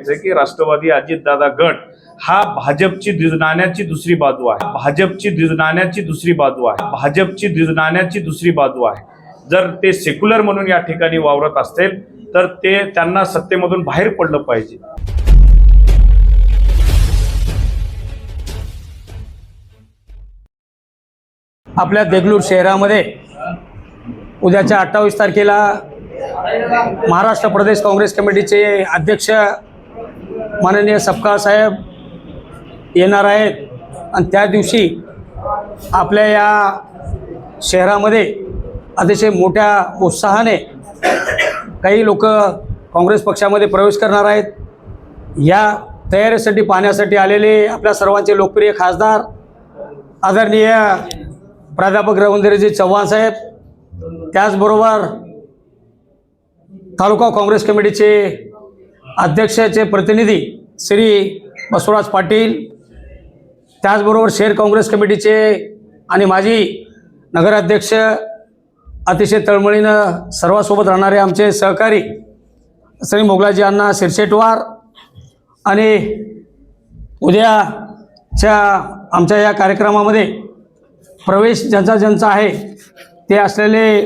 की राष्ट्रवादी अजितदादा गट हा भाजपची दिजनाण्याची दुसरी बाजू आहे. भाजपची दिजनाण्याची दुसरी बाजू आहे. भाजपची दिजनाण्याची दुसरी बाजू आहे. जर ते सेक्युलर म्हणून या ठिकाणी वावरत असतील तर ते त्यांना सत्तेमधून बाहेर पडलं पाहिजे. आपल्या देगलूर शहरामध्ये उद्याच्या अठ्ठावीस तारखेला महाराष्ट्र प्रदेश काँग्रेस कमिटीचे अध्यक्ष माननीय सपकाळ साहेब येणार आहेत. आणि त्या दिवशी आपल्या या शहरामध्ये अतिशय मोठ्या उत्साहाने काही लोक काँग्रेस पक्षामध्ये प्रवेश करणार आहेत. या तयारीसाठी पाहण्यासाठी आलेले आपल्या सर्वांचे लोकप्रिय खासदार आदरणीय प्राध्यापक रवींद्रजी चव्हाण साहेब त्याचबरोबर तालुका काँग्रेस कमिटीचे अध्यक्षाचे प्रतिनिधी श्री बसवराज पाटील त्याचबरोबर शहर काँग्रेस कमिटीचे आणि माजी नगराध्यक्ष अतिशय तळमळीनं सर्वांसोबत राहणारे आमचे सहकारी श्री मोगलाजी अण्णा शिरशेटवार आणि उद्याच्या आमच्या या कार्यक्रमामध्ये प्रवेश ज्यांचा ज्यांचा आहे ते असलेले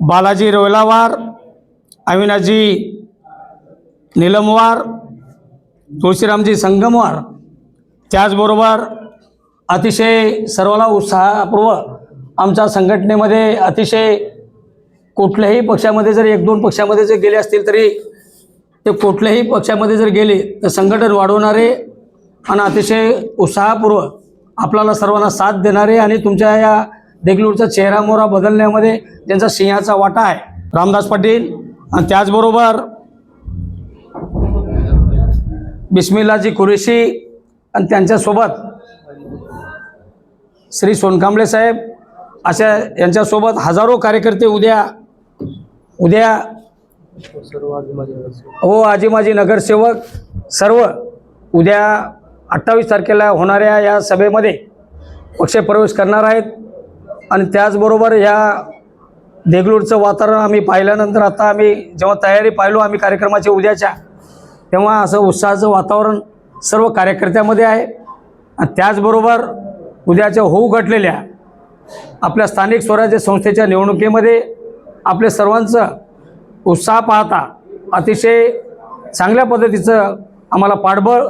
बालाजी रोयलावार अविनाशजी निलमवार तुळशीरामजी संगमवार त्याचबरोबर अतिशय सर्वाला उत्साहपूर्व आमच्या संघटनेमध्ये अतिशय कुठल्याही पक्षामध्ये जर एक दोन पक्षामध्ये जर गेले असतील तरी ते कुठल्याही पक्षामध्ये जर गेले तर संघटन वाढवणारे आणि अतिशय उत्साहपूर्व आपल्याला सर्वांना साथ देणारे आणि तुमच्या या देगलूरचा चेहरा मोहरा बदलण्यामध्ये त्यांचा सिंहाचा वाटा आहे. रामदास पाटील आणि त्याचबरोबर बिस्मिल्लाजी कुरेशी आणि त्यांच्यासोबत श्री सोनकांबळे साहेब अशा यांच्यासोबत हजारो कार्यकर्ते उद्या उद्या हो आजी माजी नगरसेवक सर्व उद्या अठ्ठावीस तारखेला होणाऱ्या या सभेमध्ये पक्षप्रवेश करणार आहेत. आणि त्याचबरोबर ह्या देगलूरचं वातावरण आम्ही पाहिल्यानंतर आता आम्ही जेव्हा तयारी पाहिलो आम्ही कार्यक्रमाच्या उद्याच्या तेव्हा असं उत्साहाचं वातावरण सर्व कार्यकर्त्यामध्ये आहे. आणि त्याचबरोबर उद्याच्या होऊ घटलेल्या आपल्या स्थानिक स्वराज्य संस्थेच्या निवडणुकीमध्ये आपल्या सर्वांचं उत्साह पाहता अतिशय चांगल्या पद्धतीचं आम्हाला पाठबळ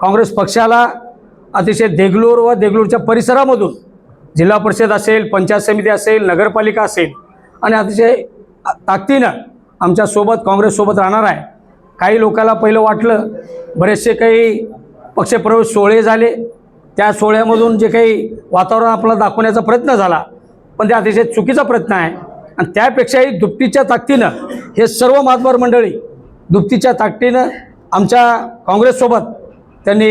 काँग्रेस पक्षाला अतिशय देगलूर व देगलूरच्या परिसरामधून जिल्हा परिषद असेल पंचायत समिती असेल नगरपालिका असेल आणि अतिशय ताकदीनं आमच्यासोबत काँग्रेससोबत राहणार आहे. काही लोकांना पहिलं वाटलं बरेचसे काही पक्षप्रवेश सोहळे झाले. त्या सोहळ्यामधून जे काही वातावरण आपल्याला दाखवण्याचा प्रयत्न झाला पण ते अतिशय चुकीचा प्रयत्न आहे. आणि त्यापेक्षाही दुपटीच्या ताकदीनं हे सर्व मातबर मंडळी दुपटीच्या ताकदीनं आमच्या काँग्रेससोबत त्यांनी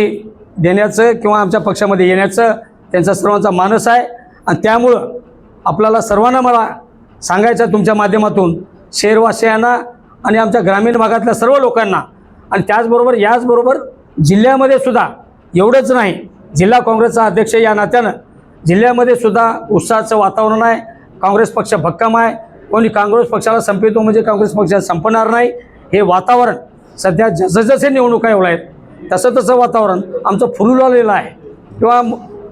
देण्याचं किंवा आमच्या पक्षामध्ये येण्याचं त्यांचा सर्वांचा मानस आहे. आणि त्यामुळं आपल्याला सर्वांना मला सांगायचं तुमच्या माध्यमातून शहरवासियांना आणि आमच्या ग्रामीण भागातल्या सर्व लोकांना आणि त्याचबरोबर याचबरोबर जिल्ह्यामध्ये सुद्धा एवढंच नाही जिल्हा काँग्रेसचा अध्यक्ष या नात्यानं जिल्ह्यामध्ये सुद्धा उत्साहाचं वातावरण आहे काँग्रेस पक्ष भक्कम आहे कोणी काँग्रेस पक्षाला संपवितो म्हणजे काँग्रेस पक्षाला संपणार नाही. हे वातावरण सध्या जसजसे निवडणुका एवढ्या आहेत तसं तसं वातावरण आमचं फुलून आहे. किंवा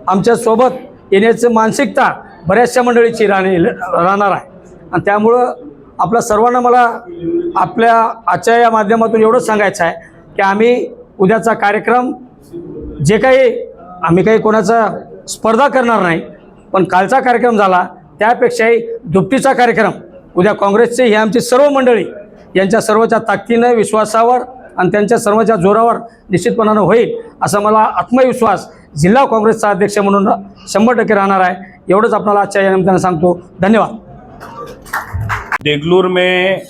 आमच्यासोबत येण्याची मानसिकता बऱ्याचशा मंडळीची राहणे राहणार आहे. आणि त्यामुळं आपल्या सर्वांना मला आपल्या आजच्या या माध्यमातून एवढंच सांगायचं आहे की आम्ही उद्याचा कार्यक्रम जे काही आम्ही काही कोणाचा स्पर्धा करणार नाही पण कालचा कार्यक्रम झाला त्यापेक्षाही दुपटीचा कार्यक्रम उद्या काँग्रेसचे ही आमची सर्व मंडळी यांच्या सर्वच्या ताकदीनं विश्वासावर आणि त्यांच्या सर्वच्या जोरावर निश्चितपणानं होईल असा मला आत्मविश्वास जिल्हा काँग्रेसचा अध्यक्ष म्हणून शंभर टक्के राहणार आहे. एवढंच आपल्याला आजच्या या निमित्तानं सांगतो. धन्यवाद. देगलूर में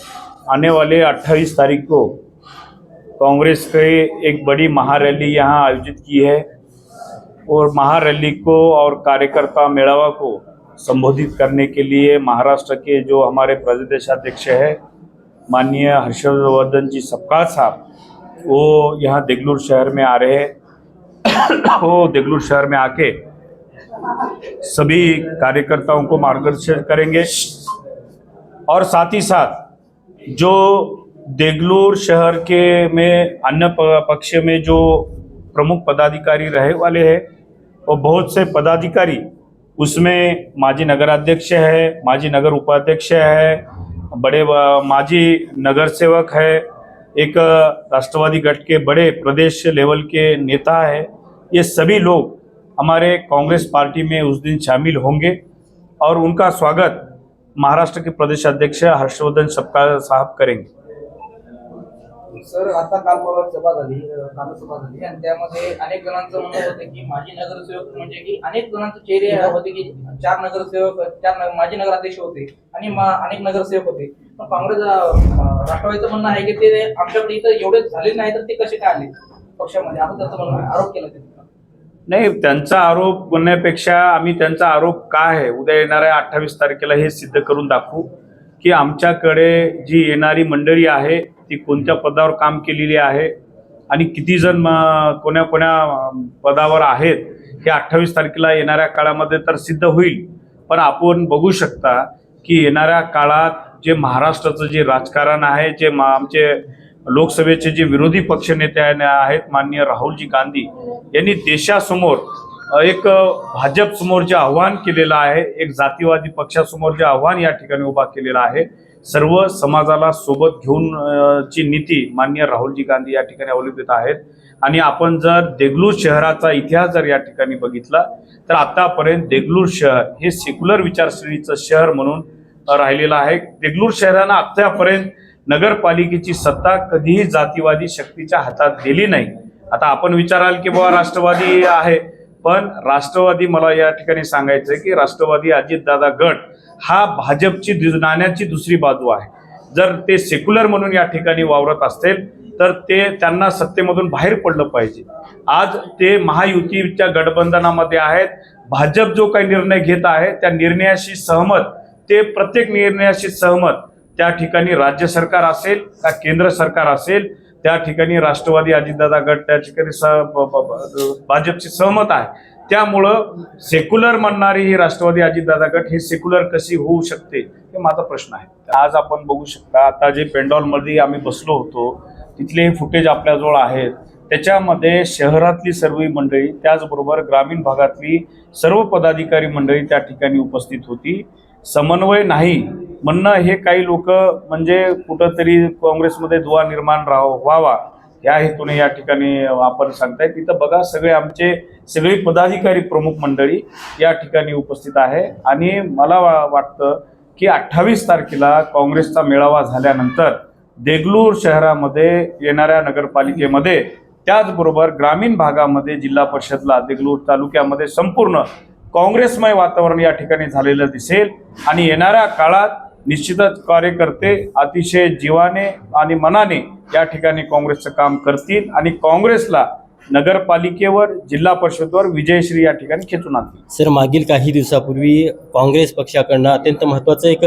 आने वाले 28 तारीख को कांग्रेस के एक बड़ी महारैली यहाँ आयोजित की है और महारैली को और कार्यकर्ता मेड़ावा को संबोधित करने के लिए महाराष्ट्र के जो हमारे प्रदेशाध्यक्ष है, माननीय हर्षवर्धन जी सपकाल साहब, वो यहाँ देगलूर शहर में आ रहे हैं। वो देगलूर शहर में आके सभी कार्यकर्ताओं को मार्गदर्शन करेंगे और साथ ही साथ जो देगलूर शहर के में अन्य पक्ष में जो प्रमुख पदाधिकारी रहे वाले हैं, और बहुत से पदाधिकारी उसमें माजी नगराध्यक्ष है, माजी नगर उपाध्यक्ष है, बड़े माजी नगर सेवक है, एक राष्ट्रवादी गठ के बड़े प्रदेश लेवल के नेता है। ये सभी लोग हमारे कांग्रेस पार्टी में उस दिन शामिल होंगे, और उनका स्वागत महाराष्ट्र के प्रदेश अध्यक्ष हर्षवर्धन सपकाळ साहब करेंगे। सर आता काल परवा सभा झाली काल सभा झाली आणि त्यामध्ये अनेक जणांचं म्हणणं होतं की माजी नगरसेवक म्हणजे की अनेक जणांचे चेहरे होते की चार नगरसेवक चार माजी नगराध्यक्ष होते आणि मा- अनेक नगरसेवक होते. पण काँग्रेस राष्ट्रवादीचं म्हणणं आहे की ते आमच्याकडे इथं एवढे झाले नाही तर ते कसे काय आले? पक्षामध्ये असं त्याचं म्हणणं आरोप केला त्यांनी. नाही त्यांचा आरोप म्हणण्यापेक्षा आम्ही त्यांचा आरोप काय आहे? उद्या येणाऱ्या अठ्ठावीस तारखेला हे सिद्ध करून दाखवू की आमच्याकडे जी येणारी मंडळी आहे ती कोणत्या पदावर काम केलेली आहे आणि किती जण म- कोण्या कोण्या पदावर आहेत हे अठ्ठावीस तारखेला येणाऱ्या काळामध्ये तर सिद्ध होईल. पण आपण बघू शकता की येणाऱ्या काळात जे महाराष्ट्राचं जे राजकारण आहे जे मा आमचे लोकसभेचे जे विरोधी पक्षनेते आहेत माननीय राहुलजी गांधी यांनी देशासमोर एक भाजपसमोर जे आव्हान केलेलं आहे एक जातीवादी पक्षासमोर जे आव्हान या ठिकाणी उभा केलेलं आहे सर्व समाजाला सोबत घेऊन ची नीती माननीय राहुलजी गांधी या ठिकाणी अवलंबित आहेत. आणि आपण जर देगलूर शहराचा इतिहास जर या ठिकाणी बघितला तर आतापर्यंत देगलूर शहर हे सेक्युलर विचारसरणीचं शहर म्हणून राहिलेलं आहे. देगलूर शहरानं आतापर्यंत नगरपालिकेची सत्ता कधीही जातीवादी शक्तीच्या हातात गेली नाही. आता आपण विचाराल की बाबा राष्ट्रवादी आहे पण राष्ट्रवादी मला या ठिकाणी सांगायचं आहे की राष्ट्रवादी अजितदादा गट हा भाजपची नाण्याची दुसरी बाजू आहे. जर ते सेक्युलर म्हणून या ठिकाणी वावरत असतील तर ते त्यांना सत्तेमधून बाहेर पडलं पाहिजे. आज ते महायुतीच्या गठबंधनामध्ये आहेत. भाजप जो काही निर्णय घेत आहे त्या निर्णयाशी सहमत ते प्रत्येक निर्णयाशी सहमत त्या ठिकाणी राज्य सरकार असेल का केंद्र सरकार असेल त्या ठिकाणी राष्ट्रवादी अजितदादा गट त्या ठिकाणी भाजपची ब- सहमत आहे. त्यामुळं सेक्युलर म्हणणारी ही राष्ट्रवादी अजितदादा गट हे सेक्युलर कशी होऊ शकते हे माझा प्रश्न आहे. आज आपण बघू शकता आता जे पेंडॉलमध्ये आम्ही बसलो होतो तिथले हे फुटेज आपल्याजवळ आहेत. त्याच्यामध्ये शहरातली सर्व मंडळी त्याचबरोबर ग्रामीण भागातली सर्व पदाधिकारी मंडळी त्या ठिकाणी उपस्थित होती. समन्वय नाही. म्हणणं हे काही लोक म्हणजे कुठंतरी काँग्रेसमध्ये दुवा निर्माण राह व्हावा. या हेतूने या ठिकाणी आपण सांगताय. तिथं बघा सगळे आमचे सगळी पदाधिकारी प्रमुख मंडळी या ठिकाणी उपस्थित आहे. आणि मला वा- वाटतं की अठ्ठावीस तारखेला काँग्रेसचा मेळावा झाल्यानंतर देगलूर शहरामध्ये येणाऱ्या नगरपालिकेमध्ये त्याचबरोबर ग्रामीण भागामध्ये जिल्हा परिषदला देगलूर तालुक्यामध्ये संपूर्ण काँग्रेसमय वातावरण या ठिकाणी झालेलं दिसेल. आणि येणाऱ्या काळात निश्चितच कार्यकर्ते अतिशय जीवाने आणि मनाने या ठिकाणी काँग्रेसचं काम करतील आणि काँग्रेसला नगरपालिकेवर जिल्हा परिषदवर विजयश्री या ठिकाणी खेचून आणतील. सर मागील काही दिवसापूर्वी काँग्रेस पक्षाकडनं अत्यंत महत्त्वाचा एक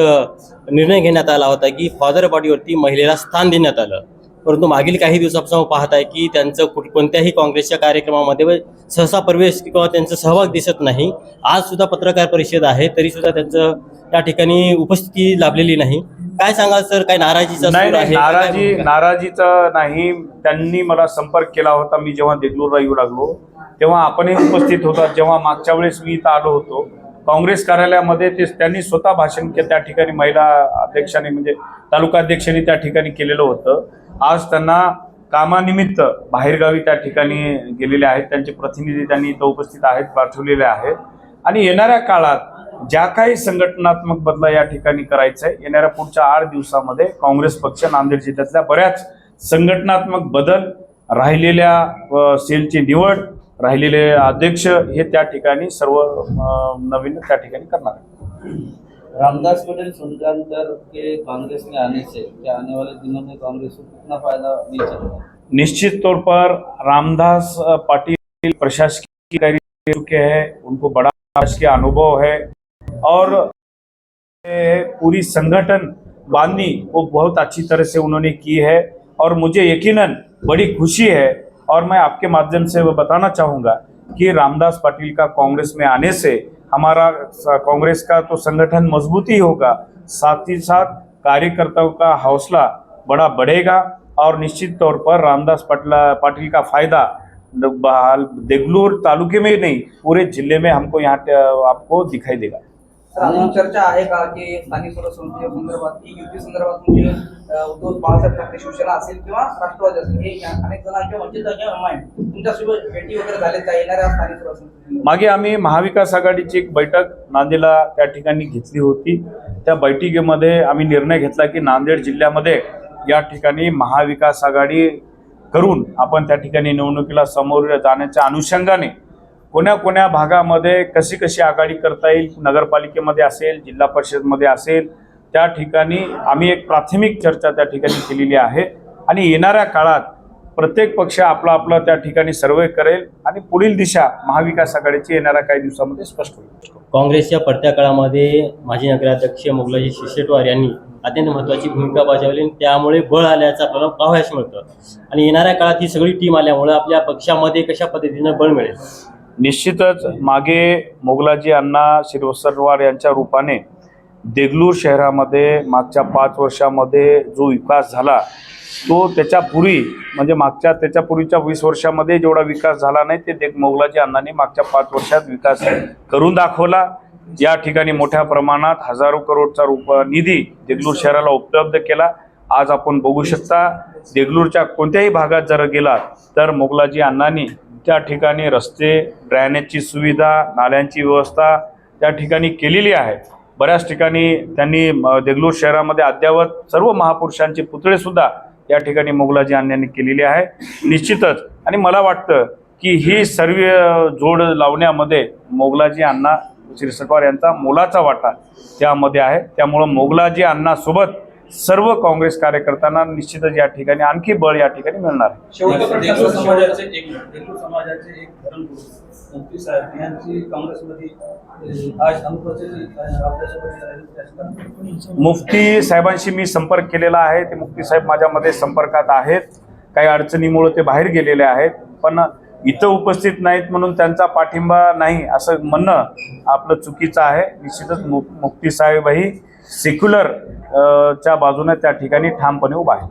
निर्णय घेण्यात आला होता की फादर बॉडीवरती महिलेला स्थान देण्यात आलं. परंतु मागील काही दिवसापासून पाहत आहे की त्यांचं कुठ- कोणत्याही काँग्रेसच्या कार्यक्रमामध्ये सहसा प्रवेश किंवा त्यांचा सहभाग दिसत नाही. आज सुद्धा पत्रकार परिषद आहे तरी सुद्धा त्यांचं त्या ठिकाणी उपस्थिती लाभलेली नाही. काय सांगाल सर? काय नाराजीचा नाराजी? नाराजीचं नाही. त्यांनी मला संपर्क केला होता. मी जेव्हा देगलूरला येऊ लागलो तेव्हा आपणही उपस्थित होता जेव्हा मागच्या वेळेस मी इथं आलो होतो काँग्रेस कार्यालयामध्ये ते त्यांनी स्वतः भाषण के त्या ठिकाणी महिला अध्यक्षांनी म्हणजे तालुका अध्यक्षांनी त्या ठिकाणी केलेलं होतं. आज त्यांना कामानिमित्त बाहेरगावी त्या ठिकाणी गेलेले आहेत. त्यांचे प्रतिनिधी त्यांनी इथं उपस्थित आहेत पाठवलेले आहेत. आणि येणाऱ्या काळात ज्या काही संघटनात्मक बदला या ठिकाणी करायचा आहे येणाऱ्या पुढच्या आठ दिवसामध्ये काँग्रेस पक्ष नांदेड जिल्ह्यातल्या बऱ्याच संघटनात्मक बदल राहिलेल्या सेलची निवड राहिलेले अध्यक्ष हे त्या ठिकाणी सर्व नवीन त्या ठिकाणी करणार आहे रामदास पटेल सुनकर के कांग्रेस में आने से क्या आने वाले दिनों में कांग्रेस को कितना फ़ायदा मिल सकता है निश्चित तौर पर रामदास पाटिल प्रशासकीय कार्य चुके हैं उनको बड़ा प्रशासकीय अनुभव है और पूरी संगठन बांधनी वो बहुत अच्छी तरह से उन्होंने की है और मुझे यकीनन बड़ी खुशी है और मैं आपके माध्यम से वो बताना चाहूँगा कि रामदास पाटिल का कांग्रेस में आने से हमारा कांग्रेस का तो संगठन मज़बूत होगा। साथ ही साथ कार्यकर्ताओं का हौसला बड़ा बढ़ेगा और निश्चित तौर पर रामदास पाटला, पाटिल का फ़ायदा देगलूर तालुके में ही नहीं, पूरे ज़िले में हमको यहाँ, आपको दिखाई देगा। अजून चर्चा आहे का की स्थानिक स्वराज्य संस्थेच्या संदर्भात ही युती संदर्भात म्हणजे उद्धव बाळासाहेब ठाकरे शिवसेना असेल किंवा राष्ट्रवादी असेल? हे अनेक जणांच्या वंचित तुमच्यासोबत भेटी वगैरे झाले का? येणाऱ्या स्थानिक स्वराज्य मागे आम्ही महाविकास आघाडीची एक बैठक नांदेडला त्या ठिकाणी घेतली होती. त्या बैठकीमध्ये आम्ही निर्णय घेतला की नांदेड जिल्ह्यामध्ये या ठिकाणी महाविकास आघाडी करून आपण त्या ठिकाणी निवडणुकीला समोर जाण्याच्या अनुषंगाने कोण्या कोण्या भागामध्ये कशी कशी आघाडी करता येईल नगरपालिकेमध्ये असेल जिल्हा परिषदमध्ये असेल त्या ठिकाणी आम्ही एक प्राथमिक चर्चा त्या ठिकाणी केलेली आहे. आणि येणाऱ्या काळात प्रत्येक पक्ष आपला आपला त्या ठिकाणी सर्वे करेल आणि पुढील दिशा महाविकास आघाडीची येणाऱ्या काही दिवसामध्ये स्पष्ट होईल. काँग्रेसच्या पडत्या काळामध्ये माजी नगराध्यक्ष मोगलाजी शिशेटवार यांनी अत्यंत महत्त्वाची भूमिका बजावली आणि त्यामुळे बळ आल्याचं आपल्याला पाहायला मिळतं. आणि येणाऱ्या काळात ही सगळी टीम आल्यामुळे आपल्या पक्षामध्ये कशा पद्धतीनं बळ मिळेल? निश्चितच मागे मोगलाजी अण्णा शिरवसरवार यांच्या रूपाने देगलूर शहरामध्ये मागच्या पाच वर्षामध्ये जो विकास झाला तो त्याच्यापूर्वी म्हणजे मागच्या त्याच्यापूर्वीच्या वीस वर्षामध्ये जेवढा विकास झाला नाही ते देग मोगलाजी अण्णांनी मागच्या पाच वर्षात विकास करून दाखवला. या ठिकाणी मोठ्या प्रमाणात हजारो करोडचा रुप निधी देगलूर शहराला उपलब्ध केला. आज आपण बघू शकता देगलूरच्या कोणत्याही भागात जर गेला तर मोगलाजी अण्णांनी त्या ठिकाणी रस्ते ड्रेनेजची सुविधा नाल्यांची व्यवस्था त्या ठिकाणी केलेली आहे. बऱ्याच ठिकाणी त्यांनी देगलूर शहरामध्ये अद्ययावत सर्व महापुरुषांचे पुतळेसुद्धा या ठिकाणी मोगलाजी अण्णांनी केलेली आहे. निश्चितच आणि मला वाटतं की ही सर्व जोड लावण्यामध्ये मोगलाजी अण्णा शिरसटवार यांचा मोलाचा वाटा त्यामध्ये आहे. त्यामुळं मोगलाजी अण्णासोबत सर्व काँग्रेस कार्यकर्त्यांना निश्चितच या ठिकाणी आणखी बळ या ठिकाणी मिळणार मुक्ती मुफ्ती साहेबांशी मी संपर्क केलेला आहे. ते मुफ्ती साहेब माझ्यामध्ये संपर्कात आहेत. काही अडचणीमुळे ते बाहेर गेलेले आहेत. पण इथं उपस्थित नाहीत म्हणून त्यांचा पाठिंबा नाही असं म्हणणं आपलं चुकीचं आहे. निश्चितच मु मुफ्ती साहेबही सेक्युलर च्या बाजूने त्या ठिकाणी ठामपणे उभा आहे.